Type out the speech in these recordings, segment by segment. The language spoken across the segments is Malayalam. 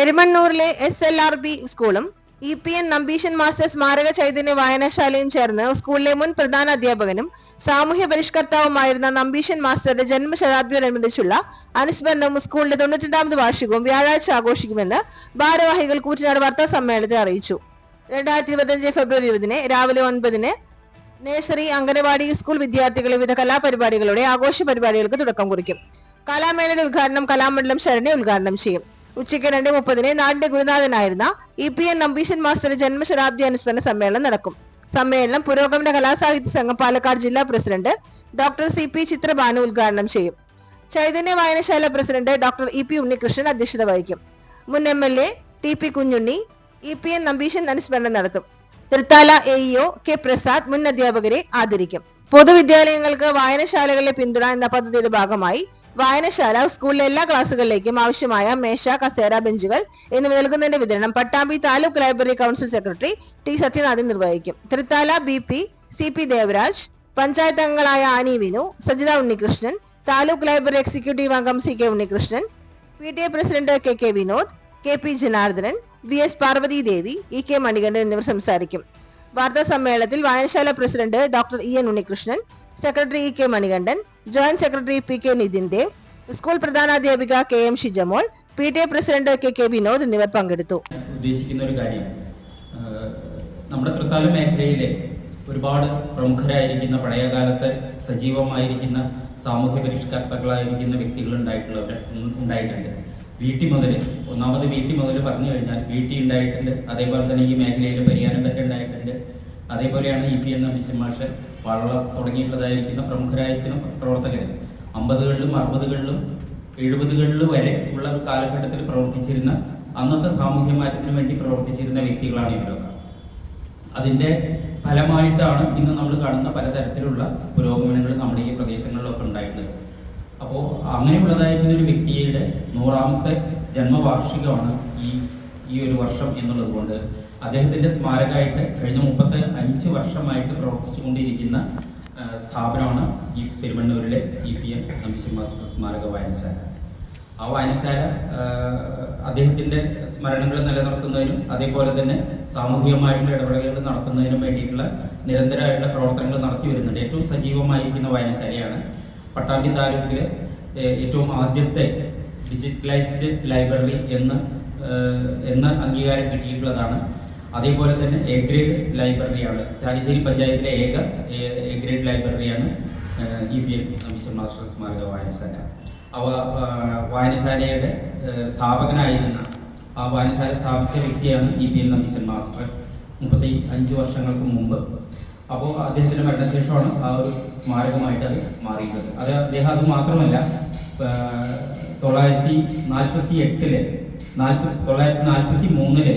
പെരുമണ്ണൂരിലെ എസ് എൽ ആർ ബി സ്കൂളും E P N Nambeesan master സ്മാരക ചൈതന്യ വായനശാലയും ചേർന്ന് സ്കൂളിലെ മുൻ പ്രധാന അധ്യാപകനും സാമൂഹ്യ പരിഷ്കർത്താവുമായിരുന്ന നമ്പീശൻ മാസ്റ്ററുടെ ജന്മശതാബ്ദിയോടനുബന്ധിച്ചുള്ള അനുസ്മരണവും സ്കൂളിന്റെ തൊണ്ണൂറ്റിരണ്ടാമത് വാർഷികവും വ്യാഴാഴ്ച ആഘോഷിക്കുമെന്ന് ഭാരവാഹികൾ കൂറ്റനാട് വാർത്താ സമ്മേളനത്തിൽ അറിയിച്ചു. രണ്ടായിരത്തി ഇരുപത്തിയഞ്ച് ഫെബ്രുവരി ഇരുപതിന് രാവിലെ ഒൻപതിന് നേഴ്സറി അംഗനവാടി സ്കൂൾ വിദ്യാർത്ഥികൾ വിവിധ കലാപരിപാടികളുടെ ആഘോഷ പരിപാടികൾക്ക് തുടക്കം കുറിക്കും. കലാമേളയുടെ ഉദ്ഘാടനം കലാമണ്ഡലം ശരണ്യ ഉദ്ഘാടനം ചെയ്യും. ഉച്ചയ്ക്ക് രണ്ട് മുപ്പതിന് നാടിന്റെ ഗുരുനാഥനായിരുന്ന E P N Nambeesan master ജന്മശതാബ്ദി അനുസ്മരണ സമ്മേളനം നടക്കും. സമ്മേളനം പുരോഗമന കലാസാഹിത്യ സംഘം പാലക്കാട് ജില്ലാ president doctor C P Chitrabhanu ഉദ്ഘാടനം ചെയ്യും. ചൈതന്യ വായനശാല president doctor E P Unnikrishnan അധ്യക്ഷത വഹിക്കും. മുൻ M L A T P Kunhunni E P N Nambeesan അനുസ്മരണം നടത്തും. Thrithala A E O K Prasad മുൻ അധ്യാപകരെ ആദരിക്കും. പൊതുവിദ്യാലയങ്ങൾക്ക് വായനശാലകളിലെ പിന്തുണ എന്ന പദ്ധതിയുടെ ഭാഗമായി വായനശാല സ്കൂളിലെ എല്ലാ ക്ലാസുകളിലേക്കും ആവശ്യമായ മേശ കസേര ബെഞ്ചുകൾ എന്നിവ നൽകുന്നതിന്റെ വിതരണം Pattambi taluk library council secretary T Sathyanathan നിർവഹിക്കും. Thrithala B P C P Devaraj panchayat അംഗങ്ങളായ Annie Vinu Sajitha Unnikrishnan taluk library executive അംഗം C K Unnikrishnan P T A president K K Vinod K P Janardhanan V S Parvathi Devi E K Manikandan എന്നിവർ സംസാരിക്കും. വാർത്താ സമ്മേളനത്തിൽ വായനശാല president doctor E N Unnikrishnan secretary E K Manikandan joint secretary P K Nithin Dev school പ്രധാനാധ്യാപിക K M Shijamol P T A president K K Vinod എന്നിവർ പങ്കെടുത്തു. ഉദ്ദേശിക്കുന്ന ഒരു കാര്യം നമ്മുടെ തൃത്താല മേഖലയിലെ ഒരുപാട് പ്രമുഖരായിരിക്കുന്ന പഴയകാലത്ത് സജീവമായിരിക്കുന്ന സാമൂഹ്യ പരിഷ്കർത്താക്കളായിരിക്കുന്ന വ്യക്തികൾ ഉണ്ടായിട്ടുള്ളവർ ഉണ്ടായിട്ടുണ്ട്. വീട്ടി മുതൽ ഒന്നാമത് വീട്ടി മുതൽ പറഞ്ഞു കഴിഞ്ഞാൽ വീട്ടി ഉണ്ടായിട്ടുണ്ട്. അതേപോലെ തന്നെ ഈ മേഖലയിൽ പരിഹാരം പറ്റുണ്ടായിട്ടുണ്ട് അതേപോലെയാണ് ഇ പി എന്ന വിശ്വമാഷ് വള്ളം തുടങ്ങിയിട്ടുള്ളതായിരിക്കുന്ന പ്രമുഖരായിരിക്കുന്ന പ്രവർത്തകർ അമ്പതുകളിലും അറുപതുകളിലും എഴുപതുകളിൽ വരെ ഉള്ള കാലഘട്ടത്തിൽ പ്രവർത്തിച്ചിരുന്ന അന്നത്തെ സാമൂഹ്യ മാറ്റത്തിന് വേണ്ടി പ്രവർത്തിച്ചിരുന്ന വ്യക്തികളാണ് ഇവരൊക്കെ. അതിന്റെ ഫലമായിട്ടാണ് ഇന്ന് നമ്മൾ കാണുന്ന പലതരത്തിലുള്ള പുരോഗമനങ്ങൾ നമ്മുടെ ഈ പ്രദേശങ്ങളിലൊക്കെ ഉണ്ടായിട്ടുള്ളത്. അപ്പോൾ അങ്ങനെയുള്ളതായിരിക്കുന്ന ഒരു വ്യക്തിയുടെ നൂറാമത്തെ ജന്മവാർഷികമാണ് ഈ ഈ ഒരു വർഷം എന്നുള്ളത് കൊണ്ട് അദ്ദേഹത്തിന്റെ സ്മാരകമായിട്ട് കഴിഞ്ഞ മുപ്പത്തി അഞ്ച് വർഷമായിട്ട് പ്രവർത്തിച്ചു കൊണ്ടിരിക്കുന്ന സ്ഥാപനമാണ് ഈ പെരുമണ്ണൂരിലെ ഇ പി എം നമ്പിശിമാസ് സ്മാരക വായനശാല. ആ വായനശാല അദ്ദേഹത്തിന്റെ സ്മരണകൾ നിലനിർത്തുന്നതിനും അതേപോലെ തന്നെ സാമൂഹികമായിട്ടുള്ള ഇടപെടലുകൾ നടത്തുന്നതിനും വേണ്ടിയിട്ടുള്ള നിരന്തരമായിട്ടുള്ള പ്രവർത്തനങ്ങൾ നടത്തി വരുന്നുണ്ട്. ഏറ്റവും സജീവമായിരിക്കുന്ന വായനശാലയാണ് പട്ടാമ്പി താലൂക്കിലെ ഏറ്റവും ആദ്യത്തെ ഡിജിറ്റലൈസ്ഡ് ലൈബ്രറി എന്ന് എന്ന അംഗീകാരം കിട്ടിയിട്ടുള്ളതാണ് അതേപോലെ തന്നെ എ ഗ്രേഡ് ലൈബ്രറിയാണ് ചാലിശ്ശേരി പഞ്ചായത്തിലെ ഏക എ- ഗ്രേഡ് ലൈബ്രറിയാണ് ഇ പി എം മിഷൻ മാസ്റ്റർ സ്മാരക വായനശാല. അവ വായനശാലയുടെ സ്ഥാപകനായിരുന്ന ആ വായനശാല സ്ഥാപിച്ച വ്യക്തിയാണ് ഇ പി എം മിഷൻ മാസ്റ്റർ. മുപ്പത്തി അഞ്ച് വർഷങ്ങൾക്ക് മുമ്പ്. അപ്പോൾ അദ്ദേഹത്തിന്റെ മരണശേഷമാണ് ആ ഒരു സ്മാരകമായിട്ട് അത് മാറിയിട്ടുള്ളത് അത് അദ്ദേഹം അത് മാത്രമല്ല തൊള്ളായിരത്തി നാൽപ്പത്തി എട്ടിൽ നാൽപ്പത്തി തൊള്ളായിരത്തി നാൽപ്പത്തി മൂന്നിൽ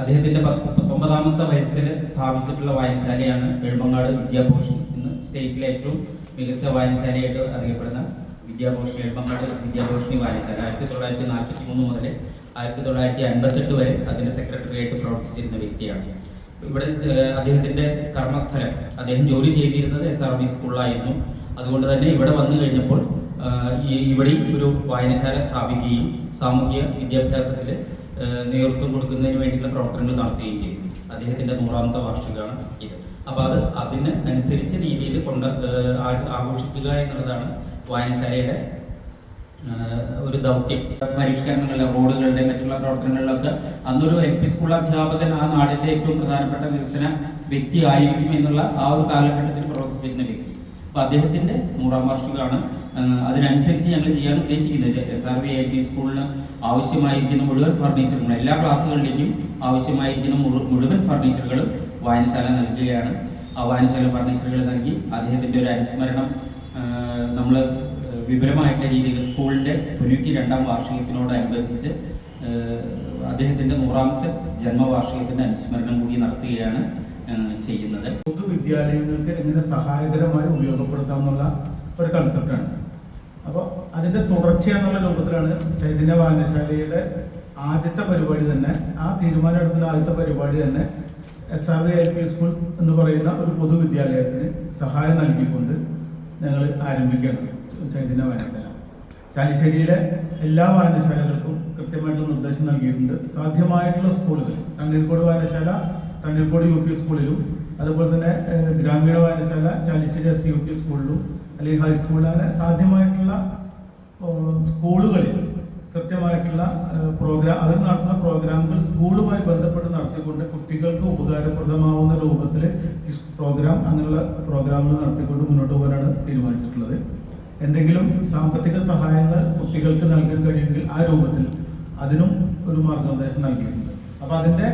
അദ്ദേഹത്തിന്റെ പത്തൊമ്പതാമത്തെ വയസ്സിൽ സ്ഥാപിച്ചിട്ടുള്ള വായനശാലയാണ് എഴുമങ്ങാട് വിദ്യാഭൂഷൺ ഇന്ന് സ്റ്റേറ്റിലെ ഏറ്റവും മികച്ച വായനശാലയായിട്ട് അറിയപ്പെടുന്ന വിദ്യാഭൂഷൺ എഴുമങ്ങാട് വിദ്യാഭൂഷണി വായനശാല. ആയിരത്തി തൊള്ളായിരത്തി നാൽപ്പത്തി മൂന്ന് മുതൽ ആയിരത്തി തൊള്ളായിരത്തി അൻപത്തെട്ട് വരെ അതിന്റെ സെക്രട്ടറിയായിട്ട് പ്രവർത്തിച്ചിരുന്ന വ്യക്തിയാണ്. ഇവിടെ അദ്ദേഹത്തിന്റെ കർമ്മസ്ഥലം അദ്ദേഹം ജോലി ചെയ്തിരുന്നത് എസ് ആർ ബി സ്കൂളിലായിരുന്നു അതുകൊണ്ട് തന്നെ ഇവിടെ വന്നു കഴിഞ്ഞപ്പോൾ ഇവിടെ ഒരു വായനശാല സ്ഥാപിക്കുകയും സാമൂഹ്യ വിദ്യാഭ്യാസത്തിൽ നേതൃത്വം കൊടുക്കുന്നതിന് വേണ്ടിയുള്ള പ്രവർത്തനങ്ങൾ നടത്തുകയും ചെയ്തു. അദ്ദേഹത്തിന്റെ നൂറാമത്തെ വാർഷികമാണ് ഇത്. അപ്പോൾ അത് അതിന് അനുസരിച്ച രീതിയിൽ കൊണ്ട് ആഘോഷിക്കുക എന്നുള്ളതാണ് വായനശാലയുടെ ഒരു ദൗത്യം. പരിഷ്കരണങ്ങളിലെ റോഡുകളുടെ മറ്റുള്ള പ്രവർത്തനങ്ങളിലൊക്കെ അന്നൊരു എൽ പി സ്കൂൾ അധ്യാപകൻ ആ നാടിന്റെ ഏറ്റവും പ്രധാനപ്പെട്ട വികസന വ്യക്തി ആയിരിക്കും എന്നുള്ള ആ ഒരു കാലഘട്ടത്തിൽ പ്രവർത്തിച്ചിരുന്ന വ്യക്തി. അപ്പൊ അദ്ദേഹത്തിന്റെ നൂറാം വാർഷികമാണ്. അതിനനുസരിച്ച് ഞങ്ങൾ ചെയ്യാൻ ഉദ്ദേശിക്കുന്നത് S R V I P സ്കൂളിന് ആവശ്യമായിരിക്കുന്ന മുഴുവൻ ഫർണിച്ചറുകളും എല്ലാ ക്ലാസ്സുകളിലേക്കും ആവശ്യമായിരിക്കുന്ന മുഴു- മുഴുവൻ ഫർണിച്ചറുകളും വായനശാല നൽകുകയാണ്. ആ വായനശാല ഫർണിച്ചറുകൾ നൽകി അദ്ദേഹത്തിന്റെ ഒരു അനുസ്മരണം നമ്മൾ വിപുലമായിട്ടുള്ള രീതിയിൽ സ്കൂളിന്റെ തൊണ്ണൂറ്റി രണ്ടാം വാർഷികത്തിനോടനുബന്ധിച്ച് അദ്ദേഹത്തിന്റെ നൂറാമത്തെ ജന്മവാർഷികത്തിന്റെ അനുസ്മരണം കൂടി നടത്തുകയാണ്. ചെയ്യുന്നത്. പൊതുവിദ്യാലയങ്ങൾക്ക് എങ്ങനെ സഹായകരമായി ഉപയോഗപ്പെടുത്താമെന്നുള്ള ഒരു കൺസെപ്റ്റാണ് അപ്പോൾ അതിന്റെ തുടർച്ചയെന്നുള്ള രൂപത്തിലാണ് ചൈതന്യ വായനശാലയുടെ ആദ്യത്തെ പരിപാടി തന്നെ ആ തീരുമാനം എടുക്കുന്ന ആദ്യത്തെ പരിപാടി തന്നെ S R V L P school എന്ന് പറയുന്ന ഒരു പൊതുവിദ്യാലയത്തിന് സഹായം നൽകിക്കൊണ്ട് ഞങ്ങൾ ആരംഭിക്കുകയാണ് ചൈതന്യ വായനശാല. ചാലിശ്ശേരിയിലെ എല്ലാ വായനശാലകൾക്കും കൃത്യമായിട്ടുള്ള നിർദ്ദേശം നൽകിയിട്ടുണ്ട്. സാധ്യമായിട്ടുള്ള സ്കൂളുകൾ തണ്ണീർക്കോട് വായനശാല തണ്ണീർക്കോട് യു പി സ്കൂളിലും അതുപോലെ തന്നെ ഗ്രാമീണ വായനശാല ചാലിശ്ശേരി എസ് യു പി സ്കൂളിലും അല്ലെങ്കിൽ ഹൈസ്കൂളിൽ അങ്ങനെ സാധ്യമായിട്ടുള്ള സ്കൂളുകളിൽ കൃത്യമായിട്ടുള്ള പ്രോഗ്രാം അവർ നടത്തുന്ന പ്രോഗ്രാമുകൾ സ്കൂളുമായി ബന്ധപ്പെട്ട് നടത്തിക്കൊണ്ട് കുട്ടികൾക്ക് ഉപകാരപ്രദമാവുന്ന രൂപത്തിൽ പ്രോഗ്രാം അങ്ങനെയുള്ള പ്രോഗ്രാമുകൾ നടത്തിക്കൊണ്ട് മുന്നോട്ട് പോകാനാണ് തീരുമാനിച്ചിട്ടുള്ളത്. എന്തെങ്കിലും സാമ്പത്തിക സഹായങ്ങൾ കുട്ടികൾക്ക് നൽകാൻ കഴിയുമെങ്കിൽ ആ രൂപത്തിൽ അതിനും ഒരു മാർഗനിർദ്ദേശം നൽകിയിട്ടുണ്ട്. അപ്പോൾ അതിന്റെ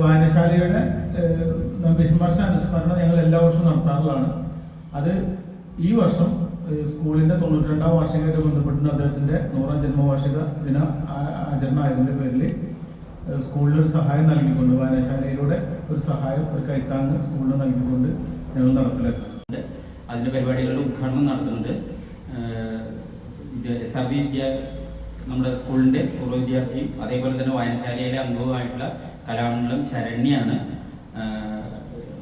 വായനശാലയുടെ ഏഹ്, നമ്പീശൻ അനുസ്മരണം ഞങ്ങൾ എല്ലാ വർഷവും നടത്താറുള്ളതാണ്. അത് ഈ വർഷം സ്കൂളിന്റെ തൊണ്ണൂറ്റി രണ്ടാം വാർഷികമായിട്ട് ബന്ധപ്പെട്ട് അദ്ദേഹത്തിന്റെ നൂറാം ജന്മവാർഷിക ദിന ആ- ആചരണം ആയതിന്റെ പേരിൽ സ്കൂളിൽ ഒരു സഹായം നൽകിക്കൊണ്ട് വായനശാലയിലൂടെ ഒരു സഹായം ഒരു കൈത്താങ് സ്കൂളിന് നൽകിക്കൊണ്ട് ഞങ്ങൾ നടപ്പിലാക്കുന്നുണ്ട് അതിന്റെ പരിപാടികളുടെ ഉദ്ഘാടനം നടത്തുന്നത് എസ് ആർ ബി വിദ്യ നമ്മുടെ സ്കൂളിന്റെ പൂർവ വിദ്യാർത്ഥിയും അതേപോലെ തന്നെ വായനശാലയിലെ അംഗവുമായിട്ടുള്ള കലാമണ്ഡലം ശരണ്യാണ്.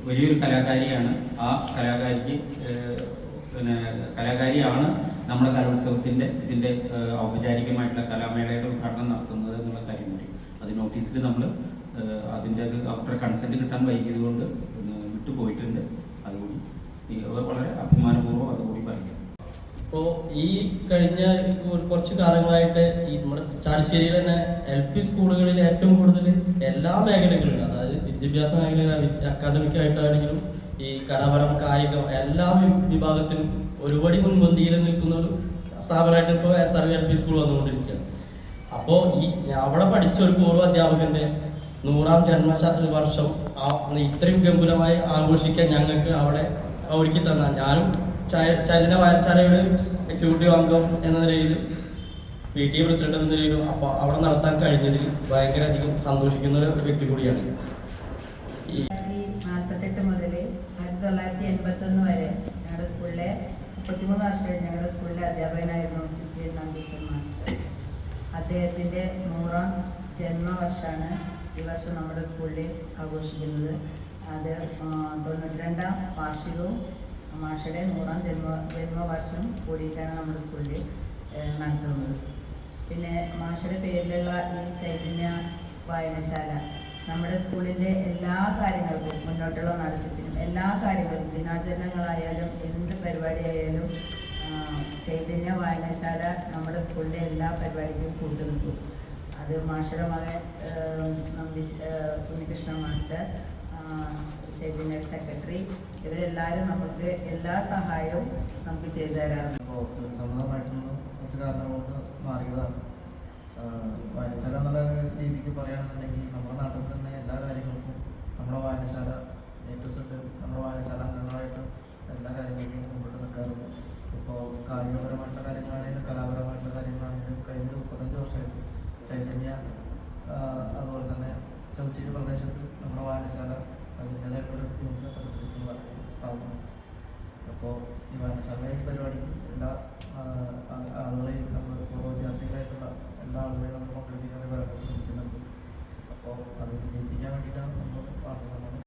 വലിയൊരു കലാകാരിയാണ്. ആ കലാകാരിക്ക് പിന്നെ കലാകാരിയാണ് നമ്മുടെ കലോത്സവത്തിന്റെ ഇതിന്റെ ഔപചാരികമായിട്ടുള്ള കലാമേളയുടെ ഉദ്ഘാടനം നടത്തുന്നത് എന്നുള്ള കാര്യം കൂടി. അത് നോട്ടീസിൽ നമ്മൾ അതിന്റെ അത് അവരുടെ കൺസെന്റ് കിട്ടാൻ വൈകിയത് കൊണ്ട് വിട്ടുപോയിട്ടുണ്ട്. അതുകൂടി വളരെ അഭിമാനപൂർവം അതുകൂടി പറയുന്നു. ഇപ്പോൾ ഈ കഴിഞ്ഞ കുറച്ച് കാലങ്ങളായിട്ട് ഈ നമ്മുടെ ചാലിശ്ശേരിയിൽ തന്നെ എൽ പി സ്കൂളുകളിൽ ഏറ്റവും കൂടുതൽ എല്ലാ മേഖലകളിലും അതായത് വിദ്യാഭ്യാസ മേഖലയിൽ അക്കാദമിക് ആയിട്ടാണെങ്കിലും ഈ കലാപരം കായികം എല്ലാ വിഭാഗത്തിലും ഒരുപടി മുൻപന്തിയിൽ നിൽക്കുന്ന ഒരു സ്ഥാപനമായിട്ട് ഇപ്പോൾ S R V L P school വന്നുകൊണ്ടിരിക്കുകയാണ്. അപ്പോൾ ഈ അവിടെ പഠിച്ച ഒരു പൂർവ അധ്യാപകന്റെ നൂറാം ജന്മശ വർഷം ഇത്രയും ഗംഭീരമായി ആഘോഷിക്കാൻ ഞങ്ങൾക്ക് അവിടെ ഒരുക്കി തന്ന. ഞാനും ചൈതന്യ വായനശാലയുടെ എക്സിക്യൂട്ടീവ് അംഗം എന്ന നിലയിൽ പി ടി പ്രസിഡന്റ് എന്ന നിലയിലും അപ്പോൾ അവിടെ നടത്താൻ കഴിഞ്ഞതിൽ ഭയങ്കര അധികം സന്തോഷിക്കുന്ന ഒരു വ്യക്തി കൂടിയാണ്. ഈ നാൽപ്പത്തെട്ട് മുതൽ ആയിരത്തി തൊള്ളായിരത്തി വരെ ഞങ്ങളുടെ സ്കൂളിലെ മുപ്പത്തിമൂന്ന് വർഷം ഞങ്ങളുടെ സ്കൂളിലെ അധ്യാപകനായിരുന്നു മാസ്റ്റർ. അദ്ദേഹത്തിന്റെ നൂറാം ജന്മവർഷമാണ് ഈ വർഷം നമ്മുടെ സ്കൂളിൽ ആഘോഷിക്കുന്നത്. അത് തൊണ്ണൂറ്റി രണ്ടാം വാർഷികവും മാഷയുടെ നൂറാം ജന്മ ജന്മവാർഷികം കൂടിയിട്ടാണ് നമ്മുടെ സ്കൂളിൽ നടത്തുന്നത്. പിന്നെ മാഷയുടെ പേരിലുള്ള ഈ ചൈതന്യ വായനശാല നമ്മുടെ സ്കൂളിന്റെ എല്ലാ കാര്യങ്ങൾക്കും മുന്നോട്ടുള്ള നടത്തിപ്പിനും എല്ലാ കാര്യങ്ങളും ദിനാചരണങ്ങളായാലും എന്ത് പരിപാടിയായാലും ചൈതന്യ വായനശാല നമ്മുടെ സ്കൂളിന്റെ എല്ലാ പരിപാടിക്കും കൂട്ടുനിൽക്കും. അത് മാഷയുടെ മകൻ ഉണ്ണികൃഷ്ണ മാസ്റ്റർ ചൈതന്യ സെക്രട്ടറി ഇവരെല്ലാവരും നമുക്ക് എല്ലാ സഹായവും നമുക്ക് ചെയ്തു തരാറുണ്ട്. കൊണ്ട് മാറിയതാണ്. എന്നുള്ള രീതിക്ക് പറയുകയാണെന്നുണ്ടെങ്കിൽ നമ്മുടെ നാട്ടിൽ തന്നെ എല്ലാ കാര്യങ്ങൾക്കും നമ്മുടെ വായനശാല എ ടു സെറ്റ് നമ്മുടെ വായനശാല അംഗങ്ങളായിട്ട് എല്ലാ കാര്യങ്ങൾക്കും മുമ്പോട്ട് നിൽക്കാറുണ്ട് ഇപ്പോൾ കായികപരമായിട്ടുള്ള കാര്യങ്ങളാണെങ്കിലും കലാപരമായിട്ടുള്ള കാര്യങ്ങളാണെങ്കിലും കഴിഞ്ഞ ഒരു മുപ്പത്തഞ്ച് വർഷമായിട്ട് ചൈതന്യ ആഹ് അതുപോലെ തന്നെ ചൗച്ചേരി പ്രദേശത്ത് നമ്മുടെ വായനശാല അതിന്റേതായിട്ടുള്ള പ്രവർത്തിക്കുന്ന സ്ഥാപനം അപ്പോൾ ഈ ഈ പരിപാടിക്ക് എല്ലാ ആളുകളെയും നമ്മൾ പൂർവ വിദ്യാർത്ഥികളായിട്ടുള്ള എല്ലാ ആളുകളെയും നമ്മൾ പങ്കെടുപ്പിക്കാൻ വരാൻ ശ്രമിക്കുന്നുണ്ട്. അപ്പോൾ അത് വിജയിപ്പിക്കാൻ വേണ്ടിയിട്ടാണ് നമ്മൾ വാർത്താ സമ്മേളനം